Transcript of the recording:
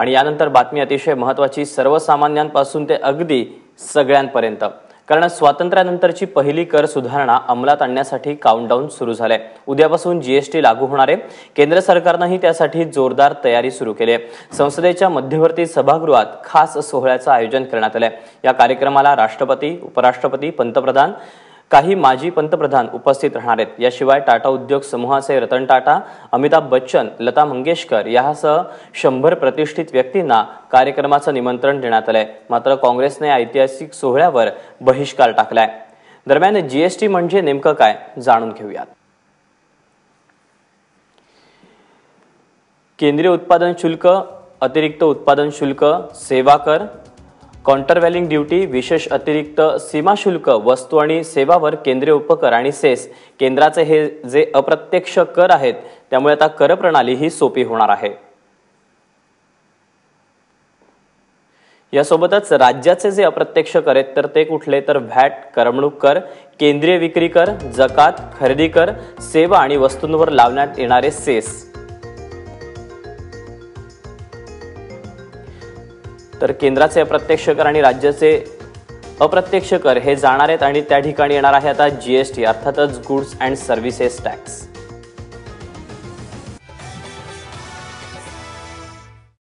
आणि यानंतर बातमी अतिशय महत्वाची सर्वसामान्यांपासून ते अगदी सगळ्यांपर्यंत. कारण स्वातंत्र्यानंतरची पहिली कर सुधारणा अंमलात आणण्यासाठी काउंटडाऊन सुरू झालंय. उद्यापासून जीएसटी लागू होणार आहे. केंद्र सरकारनंही त्यासाठी जोरदार तयारी सुरू केली आहे. संसदेच्या मध्यवर्ती सभागृहात खास सोहळ्याचं आयोजन करण्यात आलंय. या कार्यक्रमाला राष्ट्रपती उपराष्ट्रपती पंतप्रधान काही माजी पंतप्रधान उपस्थित राहणार आहेत. याशिवाय टाटा उद्योग समूहाचे रतन टाटा अमिताभ बच्चन लता मंगेशकर यासह शंभर प्रतिष्ठित व्यक्तींना कार्यक्रमाचं निमंत्रण देण्यात आलंय. मात्र काँग्रेसने ऐतिहासिक सोहळ्यावर बहिष्कार टाकलाय. दरम्यान जीएसटी म्हणजे नेमकं काय जाणून घेऊयात. केंद्रीय उत्पादन शुल्क अतिरिक्त उत्पादन शुल्क सेवा कर कॉन्टरव्हॅलिंग ड्युटी विशेष अतिरिक्त सीमाशुल्क वस्तू आणि सेवावर केंद्रीय उपकर आणि सेस. केंद्राचे हे जे अप्रत्यक्ष कर आहेत त्यामुळे आता कर प्रणाली ही सोपी होणार आहे. यासोबतच राज्याचे जे अप्रत्यक्ष कर आहेत तर ते कुठले? तर व्हॅट करमणूक कर केंद्रीय विक्री कर जकात खरेदी कर सेवा आणि वस्तूंवर लावण्यात येणारे सेस. तर केंद्राचे अप्रत्यक्ष कर आणि राज्याचे अप्रत्यक्ष कर हे जाणार आहेत आणि त्या ठिकाणी येणार आहे आता जी एस टी अर्थातच गुड्स अँड सर्व्हिसेस टॅक्स